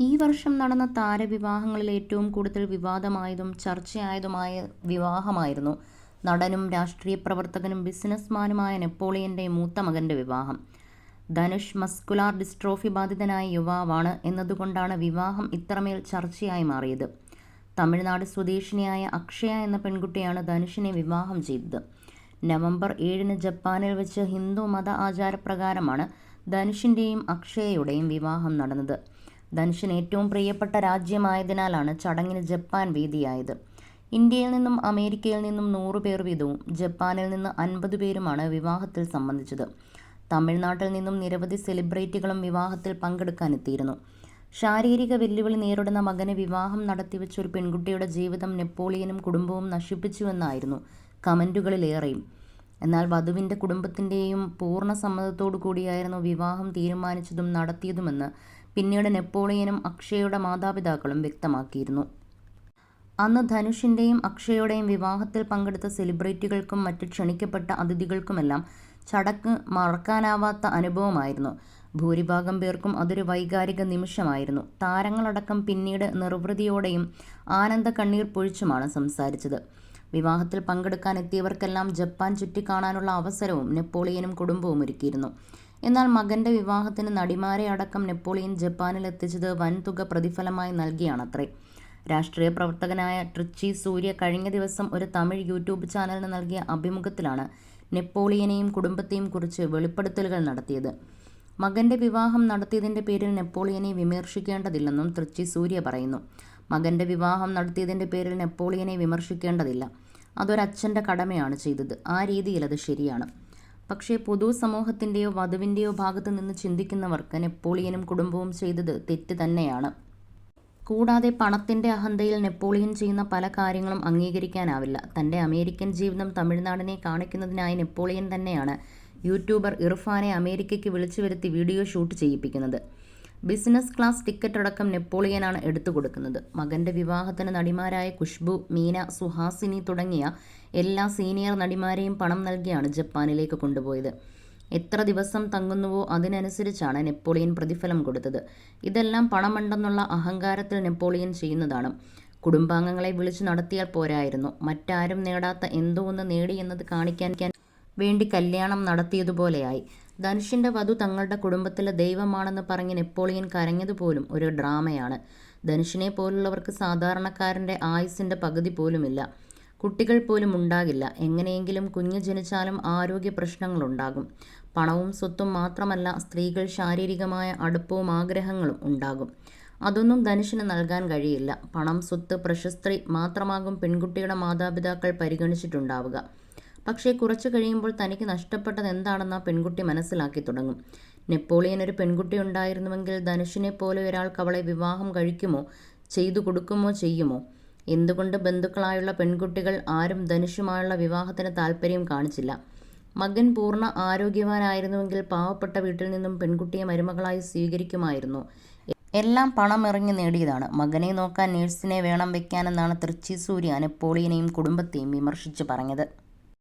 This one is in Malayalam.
ഈ വർഷം നടന്ന താരവിവാഹങ്ങളിൽ ഏറ്റവും കൂടുതൽ വിവാദമായതും ചർച്ചയായതുമായ വിവാഹമായിരുന്നു നടനും രാഷ്ട്രീയ പ്രവർത്തകനും ബിസിനസ്മാനുമായ നെപ്പോളിയന്റെ മൂത്ത മകന്റെ വിവാഹം. ധനുഷ് മസ്കുലാർ ഡിസ്ട്രോഫി ബാധിതനായ യുവാവാണ് എന്നതുകൊണ്ടാണ് വിവാഹം ഇത്രമേൽ ചർച്ചയായി മാറിയത്. തമിഴ്നാട് സ്വദേശിനിയായ അക്ഷയ എന്ന പെൺകുട്ടിയാണ് ധനുഷിനെ വിവാഹം ചെയ്തത്. നവംബർ ഏഴിന് ജപ്പാനിൽ വെച്ച് ഹിന്ദു മത ആചാരപ്രകാരമാണ് ധനുഷിന്റെയും അക്ഷയയുടെയും വിവാഹം നടന്നത്. ധനുഷിന് ഏറ്റവും പ്രിയപ്പെട്ട രാജ്യമായതിനാലാണ് ചടങ്ങിന് ജപ്പാൻ വേദിയായത്. ഇന്ത്യയിൽ നിന്നും അമേരിക്കയിൽ നിന്നും നൂറ് പേർ വീതവും ജപ്പാനിൽ നിന്ന് അൻപത് പേരുമാണ് വിവാഹത്തിൽ സംബന്ധിച്ചത്. തമിഴ്നാട്ടിൽ നിന്നും നിരവധി സെലിബ്രിറ്റികളും വിവാഹത്തിൽ പങ്കെടുക്കാനെത്തിയിരുന്നു. ശാരീരിക വെല്ലുവിളി നേരിടുന്ന മകനെ വിവാഹം നടത്തിവെച്ച ഒരു പെൺകുട്ടിയുടെ ജീവിതം നെപ്പോളിയനും കുടുംബവും നശിപ്പിച്ചുവെന്നായിരുന്നു കമന്റുകളിലേറെയും എന്നാൽ വധുവിന്റെ കുടുംബത്തിന്റെയും പൂർണ സമ്മതത്തോടു കൂടിയായിരുന്നു വിവാഹം തീരുമാനിച്ചതും നടത്തിയതുമെന്ന് പിന്നീട് നെപ്പോളിയനും അക്ഷയയുടെ മാതാപിതാക്കളും വ്യക്തമാക്കിയിരുന്നു. അന്ന് ധനുഷിന്റെയും അക്ഷയയുടെയും വിവാഹത്തിൽ പങ്കെടുത്ത സെലിബ്രിറ്റികൾക്കും മറ്റ് ക്ഷണിക്കപ്പെട്ട അതിഥികൾക്കുമെല്ലാം ചടക്ക് മറക്കാനാവാത്ത അനുഭവമായിരുന്നു. ഭൂരിഭാഗം പേർക്കും അതൊരു വൈകാരിക നിമിഷമായിരുന്നു. താരങ്ങളടക്കം പിന്നീട് നിർവൃതിയോടെയും ആനന്ദ കണ്ണീർ പൊഴിച്ചുമാണ് സംസാരിച്ചത്. വിവാഹത്തിൽ പങ്കെടുക്കാൻ എത്തിയവർക്കെല്ലാം ജപ്പാൻ ചുറ്റിക്കാണാനുള്ള അവസരവും നെപ്പോളിയനും കുടുംബവും ഒരുക്കിയിരുന്നു. എന്നാൽ മകന്റെ വിവാഹത്തിന് നടിമാരെ അടക്കം നെപ്പോളിയൻ ജപ്പാനിൽ എത്തിച്ചത് വൻതുക പ്രതിഫലമായി നൽകിയാണത്രേ. രാഷ്ട്രീയ പ്രവർത്തകനായ ട്രിച്ചി സൂര്യ കഴിഞ്ഞ ദിവസം ഒരു തമിഴ് യൂട്യൂബ് ചാനലിന് നൽകിയ അഭിമുഖത്തിലാണ് നെപ്പോളിയനെയും കുടുംബത്തെയും കുറിച്ച് വെളിപ്പെടുത്തലുകൾ നടത്തിയത്. മകന്റെ വിവാഹം നടത്തിയതിന്റെ പേരിൽ നെപ്പോളിയനെ വിമർശിക്കേണ്ടതില്ലെന്നും ത്രിച്ചി സൂര്യ പറയുന്നു. മകന്റെ വിവാഹം നടത്തിയതിന്റെ പേരിൽ നെപ്പോളിയനെ വിമർശിക്കേണ്ടതില്ല. അതൊരച്ഛന്റെ കടമയാണ് ചെയ്തത്. ആ രീതിയിൽ അത് ശരിയാണ്. പക്ഷേ പൊതുസമൂഹത്തിന്റെയോ വധുവിന്റെയോ ഭാഗത്ത് നിന്ന് ചിന്തിക്കുന്നവർക്ക് നെപ്പോളിയനും കുടുംബവും ചെയ്തത് തെറ്റ് തന്നെയാണ്. കൂടാതെ പണത്തിന്റെ അഹന്തയിൽ നെപ്പോളിയൻ ചെയ്യുന്ന പല കാര്യങ്ങളും അംഗീകരിക്കാനാവില്ല. തന്റെ അമേരിക്കൻ ജീവിതം തമിഴ്നാടിനെ കാണിക്കുന്നതിനായി നെപ്പോളിയൻ തന്നെയാണ് യൂട്യൂബർ ഇർഫാനെ അമേരിക്കയ്ക്ക് വിളിച്ചു വരുത്തി വീഡിയോ ഷൂട്ട് ചെയ്യിപ്പിക്കുന്നത്. ബിസിനസ് ക്ലാസ് ടിക്കറ്റ് അടക്കം നെപ്പോളിയനാണ് എടുത്തു കൊടുക്കുന്നത് മകന്റെ വിവാഹത്തിന് നടിമാരായ ഖുഷ്ബു മീന, സുഹാസിനി തുടങ്ങിയ എല്ലാ സീനിയർ നടിമാരെയും പണം നൽകിയാണ് ജപ്പാനിലേക്ക് കൊണ്ടുപോയത്. എത്ര ദിവസം തങ്ങുന്നുവോ അതിനനുസരിച്ചാണ് നെപ്പോളിയൻ പ്രതിഫലം കൊടുത്തത്. ഇതെല്ലാം പണമുണ്ടെന്നുള്ള അഹങ്കാരത്തിൽ നെപ്പോളിയൻ ചെയ്യുന്നതാണ്. കുടുംബാംഗങ്ങളെ വിളിച്ചു നടത്തിയാൽ പോരായിരുന്നു മറ്റാരും നേടാത്ത എന്തോ ഒന്ന് നേടിയെന്നത് കാണിക്കാൻ വേണ്ടി കല്യാണം നടത്തിയതുപോലെയായി. ധനുഷിന്റെ വധു തങ്ങളുടെ കുടുംബത്തിലെ ദൈവമാണെന്ന് പറഞ്ഞ് നെപ്പോളിയൻ കരഞ്ഞതുപോലും ഒരു ഡ്രാമയാണ്. ധനുഷിനെ പോലുള്ളവർക്ക് സാധാരണക്കാരന്റെ ആയുസിന്റെ പകുതി പോലുമില്ല. കുട്ടികൾ പോലും ഉണ്ടാകില്ല. എങ്ങനെയെങ്കിലും കുഞ്ഞ് ജനിച്ചാലും ആരോഗ്യ പ്രശ്നങ്ങളുണ്ടാകും. പണവും സ്വത്തും മാത്രമല്ല സ്ത്രീകൾ ശാരീരികമായ അടുപ്പവും ആഗ്രഹങ്ങളും ഉണ്ടാകും. അതൊന്നും ധനുഷിന് നൽകാൻ കഴിയില്ല. പണം, സ്വത്ത്, പ്രശസ്തി മാത്രമാകും പെൺകുട്ടിയുടെ മാതാപിതാക്കൾ പരിഗണിച്ചിട്ടുണ്ടാവുക. പക്ഷേ കുറച്ചു കഴിയുമ്പോൾ തനിക്ക് നഷ്ടപ്പെട്ടതെന്താണെന്ന് ആ പെൺകുട്ടി മനസ്സിലാക്കി തുടങ്ങും. നെപ്പോളിയൻ ഒരു പെൺകുട്ടി ഉണ്ടായിരുന്നുവെങ്കിൽ ധനുഷിനെ പോലെ ഒരാൾക്ക് അവളെ വിവാഹം കഴിക്കുമോ ചെയ്തു കൊടുക്കുമോ ചെയ്യുമോ. എന്തുകൊണ്ട് ബന്ധുക്കളായുള്ള പെൺകുട്ടികൾ ആരും ധനുഷുമായുള്ള വിവാഹത്തിന് താല്പര്യം കാണിച്ചില്ല. മകൻ പൂർണ ആരോഗ്യവാനായിരുന്നുവെങ്കിൽ പാവപ്പെട്ട വീട്ടിൽ നിന്നും പെൺകുട്ടിയെ മരുമകളായി സ്വീകരിക്കുമായിരുന്നു എല്ലാം പണമിറങ്ങി നേടിയതാണ്. മകനെ നോക്കാൻ നേഴ്സിനെ വേണം വെക്കാനെന്നാണ് തൃച്ചി സൂര്യ നെപ്പോളിയനെയും കുടുംബത്തെയും വിമർശിച്ചു പറഞ്ഞത്.